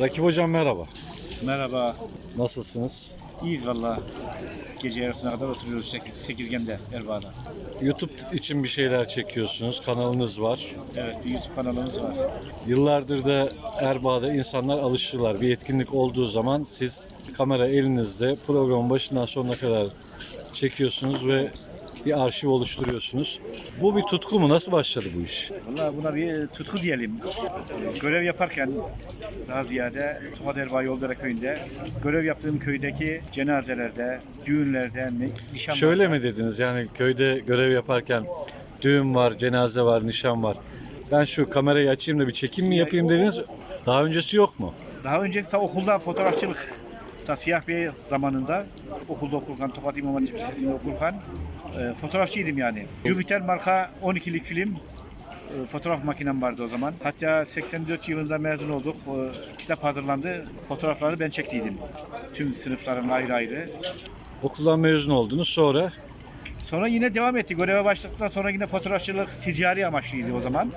Rakip hocam merhaba. Merhaba. Nasılsınız? İyiyiz valla. Gece yarısına kadar oturuyoruz 8, Sekizgen'de Erbaa'da. YouTube için bir şeyler çekiyorsunuz. Kanalınız var. Evet bir YouTube kanalımız var. Yıllardır da Erbaa'da insanlar alışırlar. Bir etkinlik olduğu zaman siz kamera elinizde programın başından sonuna kadar çekiyorsunuz ve bir arşiv oluşturuyorsunuz. Bu bir tutku mu? Nasıl başladı bu iş? Valla buna bir tutku diyelim. Görev yaparken daha ziyade Tokat Erbaa Yoldere köyünde görev yaptığım köydeki cenazelerde, düğünlerde, nişanlarda. Şöyle mi dediniz? Yani köyde görev yaparken düğün var, cenaze var, nişan var. Ben şu kamerayı açayım da bir çekim mi yapayım dediniz. Daha öncesi yok mu? Daha öncesi okulda fotoğrafçılık. Siyah Bey zamanında okulda okurken, Tokat İmam Hatip Lisesi'nde okurken e, fotoğrafçıydım yani. Jupiter marka 12'lik film e, fotoğraf makinem vardı o zaman. Hatta 84 yılında mezun olduk. E, kitap hazırlandı. Fotoğrafları ben çektiydim. Tüm sınıfların ayrı ayrı. Okuldan mezun oldunuz. Sonra Sonra yine devam etti. Göreve başladıktan sonra yine fotoğrafçılık ticari amaçlıydı o zaman.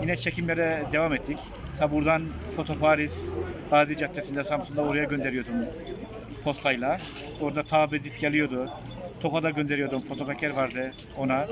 Yine çekimlere devam ettik. Ta buradan Foto Paris, Gazi Caddesi'nde Samsun'da oraya gönderiyordum postayla. Orada tabi edip geliyordu. Tokat'a gönderiyordum. Fotopeker vardı ona.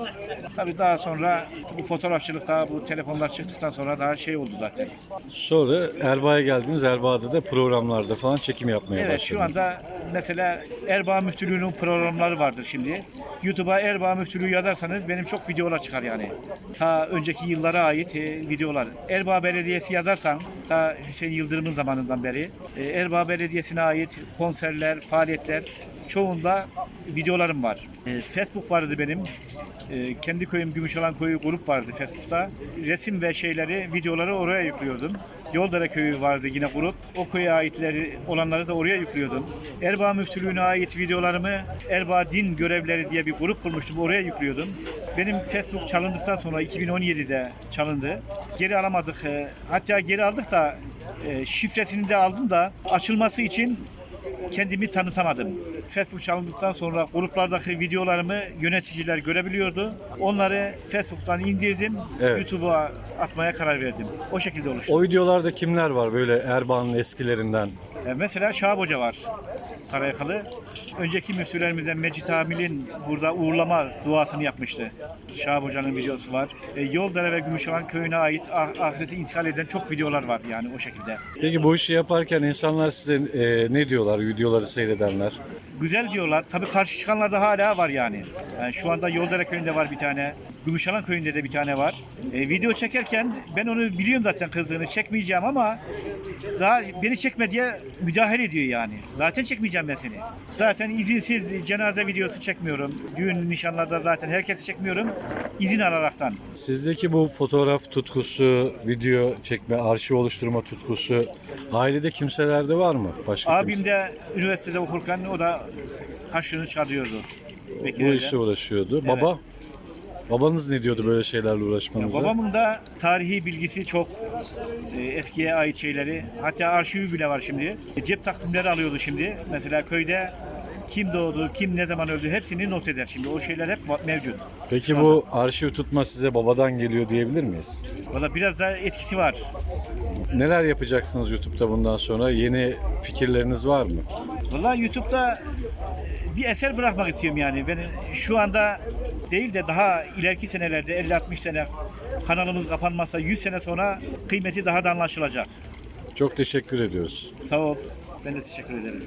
Tabii daha sonra bu fotoğrafçılıkta bu telefonlar çıktıktan sonra daha şey oldu zaten. Sonra Erbaa'ya geldiniz. Erbaa'da da programlarda falan çekim yapmaya Evet başladınız. şu anda mesela Erbaa Müftülüğü'nün programları vardır şimdi. YouTube'a Erbaa Müftülüğü yazarsanız benim çok videolar çıkar yani. Ta önceki yıllara ait e, videolar. Erbaa Belediyesi yazarsan ta Hüseyin Yıldırım'ın zamanından beri e, Erbaa Belediyesi'ne ait konserler, faaliyetler çoğunda videolarım var. E, Facebook vardı benim. E, kendi köyüm Gümüşalan Köyü grup vardı Facebook'ta. Resim ve şeyleri, videoları oraya yüklüyordum. Yoldere Köyü vardı yine grup. O köye aitleri olanları da oraya yüklüyordum. Erbaa Müftülüğü'ne ait videolarımı Erbaa Din Görevleri diye bir grup kurmuştum. Oraya yüklüyordum. Benim Facebook çalındıktan sonra 2017'de çalındı. Geri alamadık. E, Hatta geri aldık da e, şifresini de aldım da açılması için kendimi tanıtamadım. Facebook çalındıktan sonra gruplardaki videolarımı yöneticiler görebiliyordu. Onları Facebook'tan indirdim. Evet. YouTube'a atmaya karar verdim. O şekilde oluştu. O videolarda kimler var böyle Erbaa'nın eskilerinden? E, Mesela Şahap Hoca var. Karayakalı. Önceki müftülerimizden Mecit Amil'in burada uğurlama duasını yapmıştı. Şahap Hoca'nın videosu var. E, Yoldere ve Gümüşhavan köyüne ait ah- ahirete intikal eden çok videolar var yani o şekilde. Peki bu işi yaparken insanlar size e, ne diyorlar videoları seyredenler? Güzel diyorlar. Tabii karşı çıkanlar da hala var yani. yani şu anda Yoldere köyünde var bir tane. Gümüşhalan köyünde de bir tane var. E, video çekerken ben onu biliyorum zaten kızdığını çekmeyeceğim ama daha beni çekme diye müdahale ediyor yani. Zaten çekmeyeceğim ben seni. Zaten izinsiz cenaze videosu çekmiyorum. Düğün nişanlarda zaten herkesi çekmiyorum. İzin alaraktan. Sizdeki bu fotoğraf tutkusu, video çekme, arşiv oluşturma tutkusu ailede kimselerde var mı? Başka Abim kimse? de üniversitede okurken o da kaşığını çıkarıyordu. Bu işle uğraşıyordu. Baba? Babanız ne diyordu böyle şeylerle uğraşmanıza? Babamın da tarihi bilgisi çok. E, eskiye ait şeyleri. Hatta arşivi bile var şimdi. E, cep takvimleri alıyordu şimdi. Mesela köyde kim doğdu, kim ne zaman öldü hepsini not eder şimdi. O şeyler hep mevcut. Peki bu arşiv tutma size babadan geliyor diyebilir miyiz? Valla biraz da etkisi var. Neler yapacaksınız YouTube'da bundan sonra? Yeni fikirleriniz var mı? Valla YouTube'da bir eser bırakmak istiyorum yani. Ben şu anda değil de daha ileriki senelerde 50-60 sene kanalımız kapanmazsa 100 sene sonra kıymeti daha da anlaşılacak. Çok teşekkür ediyoruz. Sağ ol. Ben de teşekkür ederim.